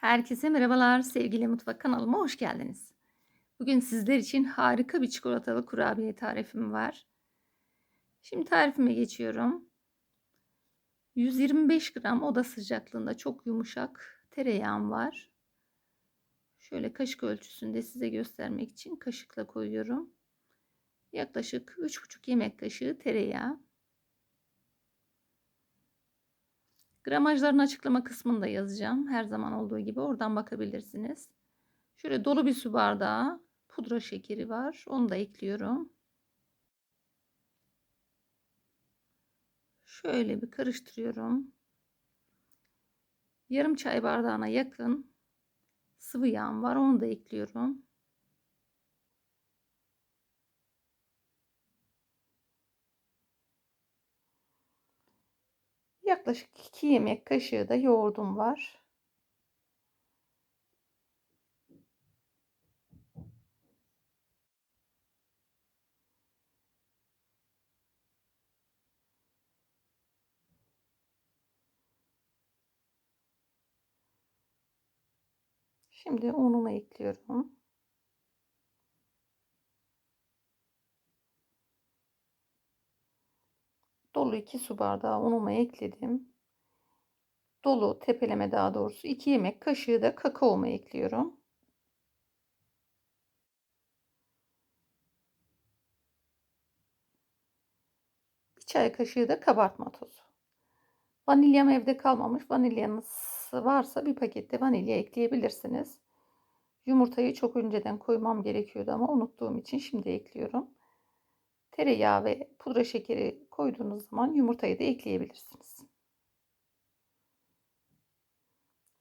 Herkese merhabalar sevgili mutfak kanalıma hoş geldiniz. Bugün sizler için harika bir çikolatalı kurabiye tarifim var. Şimdi tarifime geçiyorum. 125 gram oda sıcaklığında çok yumuşak tereyağım var. Şöyle kaşık ölçüsünde size göstermek için kaşıkla koyuyorum. Yaklaşık 3,5 yemek kaşığı tereyağı. Gramajlarını açıklama kısmında yazacağım. Her zaman olduğu gibi oradan bakabilirsiniz. Şöyle dolu bir su bardağı pudra şekeri var. Onu da ekliyorum. Şöyle bir karıştırıyorum. Yarım çay bardağına yakın sıvı yağım var. Onu da ekliyorum. Yaklaşık 2 yemek kaşığı da yoğurdum var. Şimdi unumu ekliyorum. Dolu 2 su bardağı unumu ekledim. Dolu tepeleme daha doğrusu 2 yemek kaşığı da kakaomu ekliyorum. Bir çay kaşığı da kabartma tozu. Vanilyam evde kalmamış. Vanilyanız varsa bir pakette vanilya ekleyebilirsiniz. Yumurtayı çok önceden koymam gerekiyordu ama unuttuğum için şimdi ekliyorum. Tereyağı ve pudra şekeri koyduğunuz zaman yumurtayı da ekleyebilirsiniz.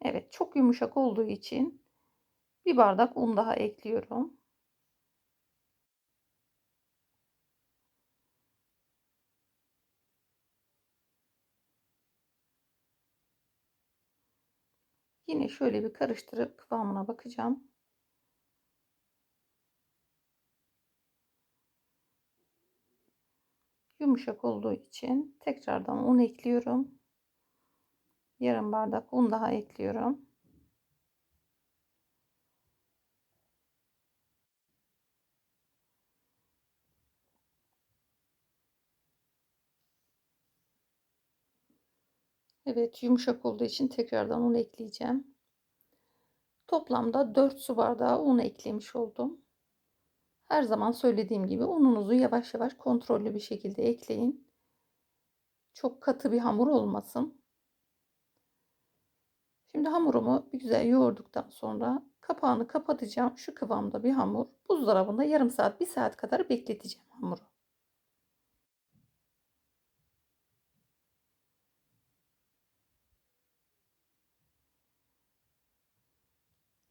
Evet çok yumuşak olduğu için bir bardak un daha ekliyorum. Yine şöyle bir karıştırıp kıvamına bakacağım. Yumuşak olduğu için tekrardan un ekliyorum. Yarım bardak un daha ekliyorum. Evet yumuşak olduğu için tekrardan un ekleyeceğim. Toplamda 4 su bardağı un eklemiş oldum. Her zaman söylediğim gibi ununuzu yavaş yavaş kontrollü bir şekilde ekleyin. Çok katı bir hamur olmasın. Şimdi hamurumu bir güzel yoğurduktan sonra kapağını kapatacağım. Şu kıvamda bir hamur. Buzdolabında yarım saat, bir saat kadar bekleteceğim hamuru.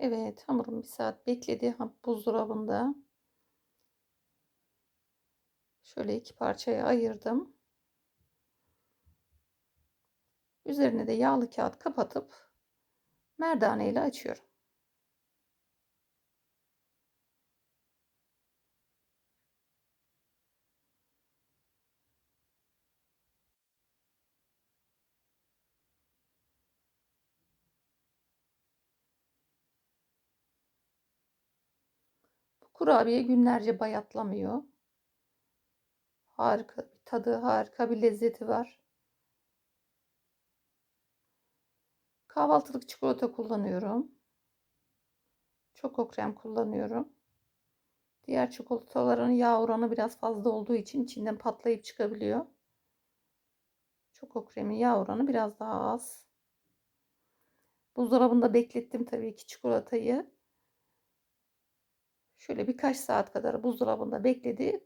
Evet hamurum bir saat bekledi buzdolabında. Şöyle iki parçaya ayırdım. Üzerine de yağlı kağıt kapatıp merdane ile açıyorum. Kurabiye günlerce bayatlamıyor. Harika bir tadı, harika bir lezzeti var. Kahvaltılık çikolata kullanıyorum. Çoko krem kullanıyorum. Diğer çikolataların yağ oranı biraz fazla olduğu için içinden patlayıp çıkabiliyor. Çoko kremin yağ oranı biraz daha az. Buzdolabında beklettim tabii ki çikolatayı. Şöyle birkaç saat kadar buzdolabında bekledi.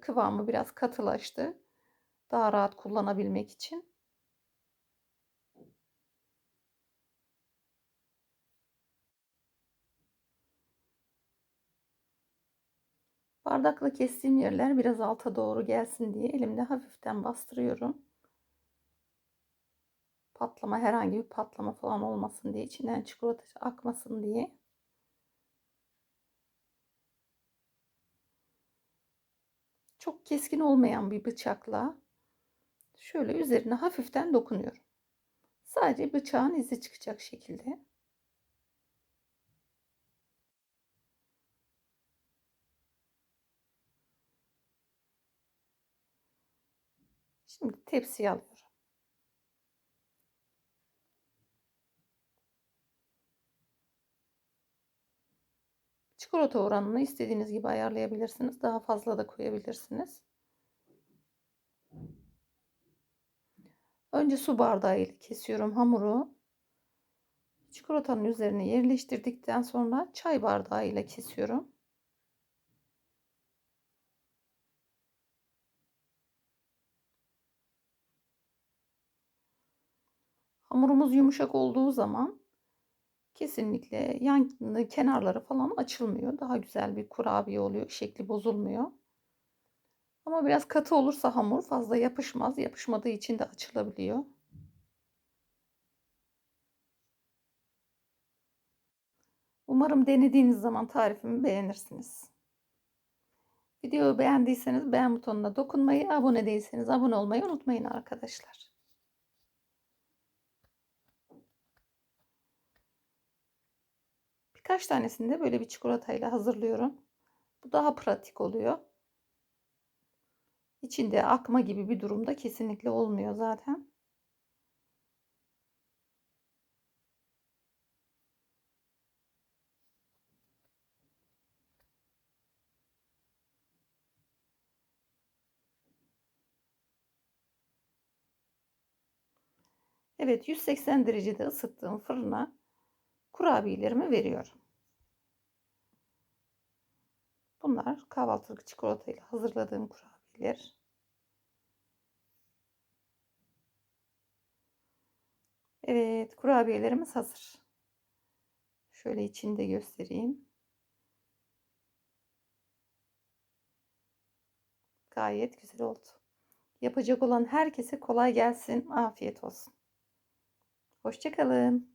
Kıvamı biraz katılaştı. Daha rahat kullanabilmek için. Bardakla kestiğim yerler biraz alta doğru gelsin diye elimde hafiften bastırıyorum. Patlama herhangi bir patlama falan olmasın diye içinden çikolata akmasın diye. çok keskin olmayan bir bıçakla şöyle üzerine hafiften dokunuyorum. Sadece bıçağın izi çıkacak şekilde. Şimdi tepsiye alıyorum. Çikolata oranını istediğiniz gibi ayarlayabilirsiniz. Daha fazla da koyabilirsiniz. Önce su bardağı ile kesiyorum hamuru. Çikolatanın üzerine yerleştirdikten sonra çay bardağı ile kesiyorum. Hamurumuz yumuşak olduğu zaman kesinlikle yan kenarları falan açılmıyor. Daha güzel bir kurabiye oluyor. Şekli bozulmuyor. Ama biraz katı olursa hamur fazla yapışmaz. Yapışmadığı için de açılabiliyor. Umarım denediğiniz zaman tarifimi beğenirsiniz. Videoyu beğendiyseniz beğen butonuna dokunmayı, abone değilseniz abone olmayı unutmayın arkadaşlar. Birkaç tanesini de böyle bir çikolatayla hazırlıyorum. Bu daha pratik oluyor. İçinde akma gibi bir durumda kesinlikle olmuyor zaten. Evet 180 derecede ısıttığım fırına kurabiyelerimi veriyorum. Bunlar kahvaltılık çikolatayla hazırladığım kurabiyeler. Evet kurabiyelerimiz hazır. Şöyle içinde göstereyim. Gayet güzel oldu. Yapacak olan herkese kolay gelsin. Afiyet olsun. Hoşçakalın.